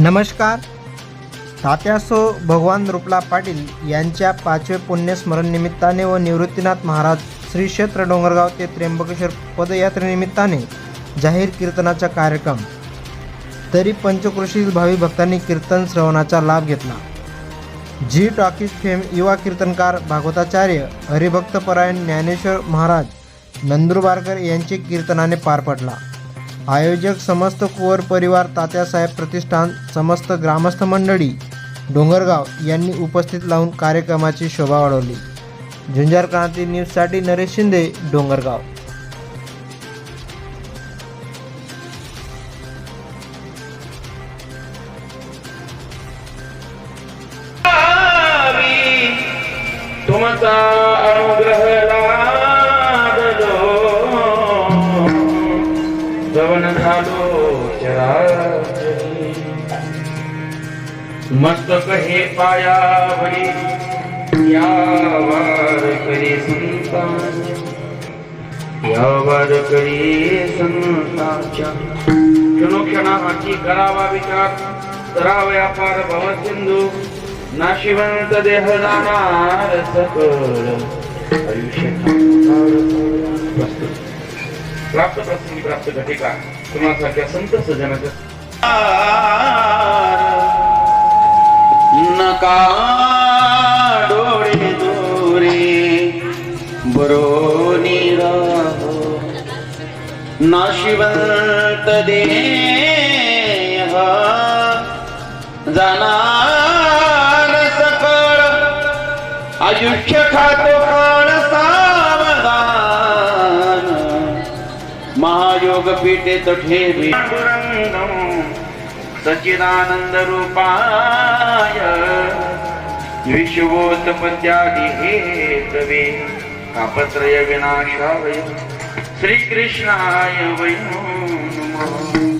नमस्कार. तात्यासो भगवान रुपला पाटील यांच्या पाचवे पुण्यस्मरण निमित्ताने व निवृत्तीनाथ महाराज श्री क्षेत्र डोंगरगाव ते त्र्यंबकेश्वर पदयात्रेनिमित्ताने जाहीर कीर्तनाचा कार्यक्रम. तरी पंचकृषीतील भावी भक्तांनी कीर्तन श्रवणाचा लाभ घेतला. जी टॉकीज फेम युवा कीर्तनकार भागवताचार्य हरिभक्तपरायण ज्ञानेश्वर महाराज नंदुरबारकर यांचे कीर्तनाने पार पडला. आयोजक समस्त कुवर परिवार तात्यासाहेब प्रतिष्ठान समस्त ग्रामस्थ मंडळी डोंगरगाव यांनी उपस्थित लावून कार्यक्रमाची शोभा वाढवली. झुंजार क्रांती न्यूजसाठी नरेश शिंदे डोंगरगाव. तुमचा चराचरी मस्तक हे पायावरी यावार करी संतांच्या यावार करी संतांच्या क्षणोक्षणाची करावा विचार करावया पार भवसिंधू नाशिवंत देह जाणार सकळ आयुष्य प्राप्त प्रसंगी प्राप्त घटिका तुम्हासारख्या संत सजनाच्या नका डोळे दोरे बरो नाशिवंत दे जाणार सकळ. आयुष्य खातो का? महायोग पीठेत ठेवी सच्चिदानंद रूपाय विश्वोत्पत्त्यादि हेतवे तापत्रय विनाशाय श्रीकृष्णाय वै नमः।